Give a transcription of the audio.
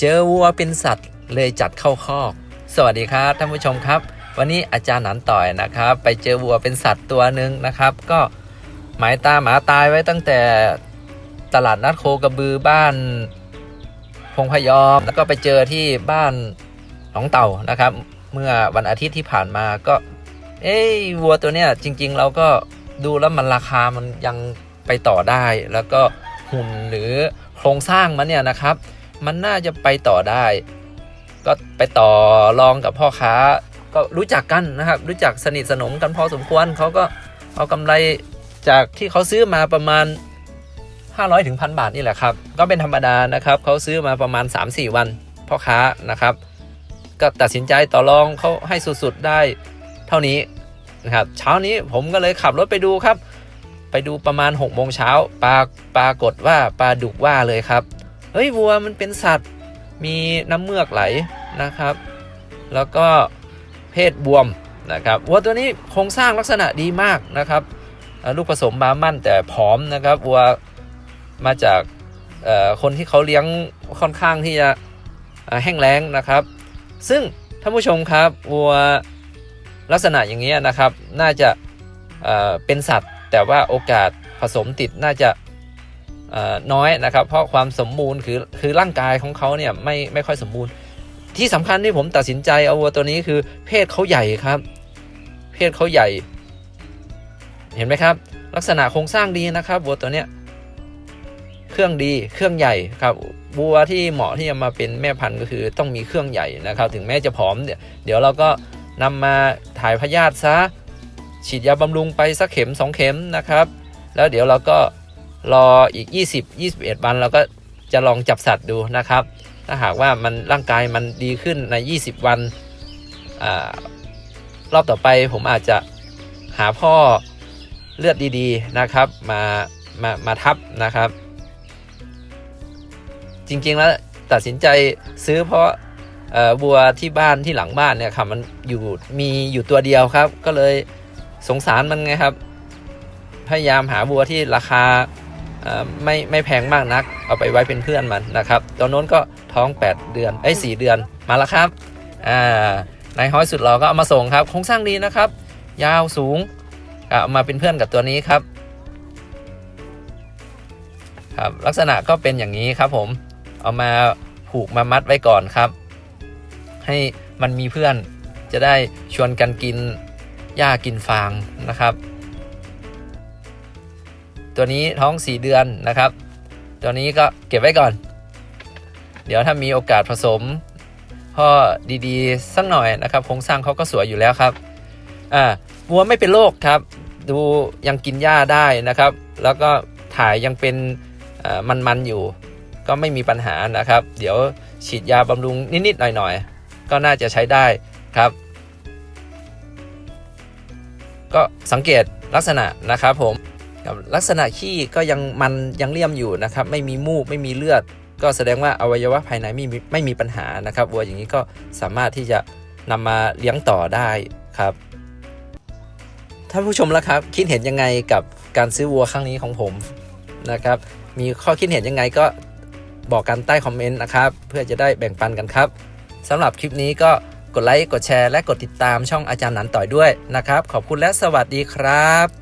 เจอวัวเป็นสัตว์เลยจัดเข้าคอก สวัสดีครับท่านผู้ชมครับ วันนี้อาจารย์หนันต่อยนะครับ ไปเจอวัวเป็นสัตว์ตัวหนึ่งนะครับ ก็หมายตาหมาตายไว้ตั้งแต่ตลาดนัดโคกระบือบ้านพงพยอมแล้วก็ไปเจอที่บ้านหนองเต่านะครับ เมื่อวันอาทิตย์ที่ผ่านมาก็ เอ้ยวัวตัวเนี้ยจริง ๆ เราก็ดูแล้วมันราคามันยังไปต่อได้ แล้วก็หุ่นหรือโครงสร้างมันเนี่ยนะครับ มันน่าจะไปต่อได้ ก็ไปต่อรองกับพ่อค้า ก็รู้จักกันนะครับ รู้จักสนิทสนมกันพอสมควรเขาก็เอากำไรจากที่เขาซื้อมาประมาณ 500ถึงพันบาทนี่แหละครับ ก็เป็นธรรมดานะครับเขาซื้อมาประมาณ 3-4 วันพ่อค้านะครับ ก็ตัดสินใจต่อรองเขาให้สุดๆได้เท่านี้นะครับเช้านี้ผมก็เลยขับรถไปดูครับ ไปดูประมาณ6โมงเช้าปลาปรากฏว่าปลาดุกว่าเลยครับ เฮ้ยวัวมันเป็นสัตว์ มีน้ำเมือกไหลนะครับ แล้วก็เพศบวมนะครับวัวตัวนี้โครงสร้างลักษณะดีมากนะครับ ลูกผสมบามั่นแต่ผอมนะครับวัวมาจากคนที่เขาเลี้ยงค่อนข้างที่จะแห้งแล้งนะครับ ซึ่งท่านผู้ชมครับวัวลักษณะอย่างนี้ยนะครับ น่าจะเเป็นสัตว์ แต่ว่าโอกาสผสมติดน่าจะ น้อยนะครับ เพราะความสมบูรณ์คือคือร่างกายของเขาเนี่ยไม่ไม่ค่อยสมบูรณ์ ที่สำคัญที่ผมตัดสินใจเอาวัวตัวนี้คือ เพศเขาใหญ่ครับ เพศเขาใหญ่ เห็นไหมครับ ลักษณะโครงสร้างดีนะครับวัวตัวเนี้ยเครื่องดีเครื่องใหญ่ครับวัวที่เหมาะที่จะมาเป็นแม่พันธุ์ก็คือต้องมีเครื่องใหญ่นะครับ ถึงแม้จะผอมเดี๋ยเดี๋ยวเราก็นำมาถ่ายพยาธิซะฉีดยาบำรุงไปสักเข็ม 2 เข็มนะครับ แล้วเดี๋ยวเราก็ รออีก 20 21 วันเราก็จะลองจับสัตว์ดูนะครับ ถ้าหากว่ามันร่างกายมันดีขึ้นใน 20 วันอรอบต่อไปผมอาจจะหาพ่อเลือดดีๆนะครับ มามามาทับนะครับ จริงๆแล้วตัดสินใจซื้อเพราะวัวที่บ้านที่หลังบ้านเนี่ยครับมันอยู่มีอยู่ตัวเดียวครับ ก็เลยสงสารมันไงครับ พยายามหาวัวที่ราคา ไม่ไม่แพงมากนัก เอาไปไว้เป็นเพื่อนมันนะครับตอนโน้นก็ท้อง 8 เดือนไอ้ยสเดือนมาแล้วครับอ่านายห้อยสุดหล่อก็เอามาส่งครับโครงสร้างดีนะครับ ยาวสูงเอามาเป็นเพื่อนกับตัวนี้ครับครับลักษณะก็เป็นอย่างนี้ครับผมเอามาผูกมามัดไว้ก่อนครับ ให้มันมีเพื่อนจะได้ชวนกันกินหญ้ากินฟางนะครับ ตัวนี้ท้อง 4 เดือนนะครับ ตัวนี้ก็เก็บไว้ก่อน เดี๋ยวถ้ามีโอกาสผสมพ่อดีๆ สักหน่อยนะครับโครงสร้างเขาก็สวยอยู่แล้วครับอ่าวัวไม่เป็นโรคครับ ดูยังกินหญ้าได้นะครับ แล้วก็ถ่ายยังเป็นมันๆอยู่ ก็ไม่มีปัญหานะครับ เดี๋ยวฉีดยาบำรุงนิดๆหน่อยๆ ก็น่าจะใช้ได้ครับ ก็สังเกตลักษณะนะครับผม ครับลักษณะขี้ก็ยังมันยังเลี่ยมอยู่นะครับไม่มีมูกไม่มีเลือด ก็แสดงว่าอวัยวะภายในไม่มีไม่มีปัญหานะครับวัวอย่างนี้ก็สามารถที่จะนำมาเลี้ยงต่อได้ครับท่านผู้ชมละครับคิดเห็นยังไงกับการซื้อวัวครั้งนี้ของผมนะครับ มีข้อคิดเห็นยังไงก็บอกกันใต้คอมเมนต์นะครับเพื่อจะได้แบ่งปันกันครับสำหรับคลิปนี้ก็กดไลค์ กดแชร์ และกดติดตามช่องอาจารย์หนันต่อยด้วยนะครับ ขอบคุณและสวัสดีครับ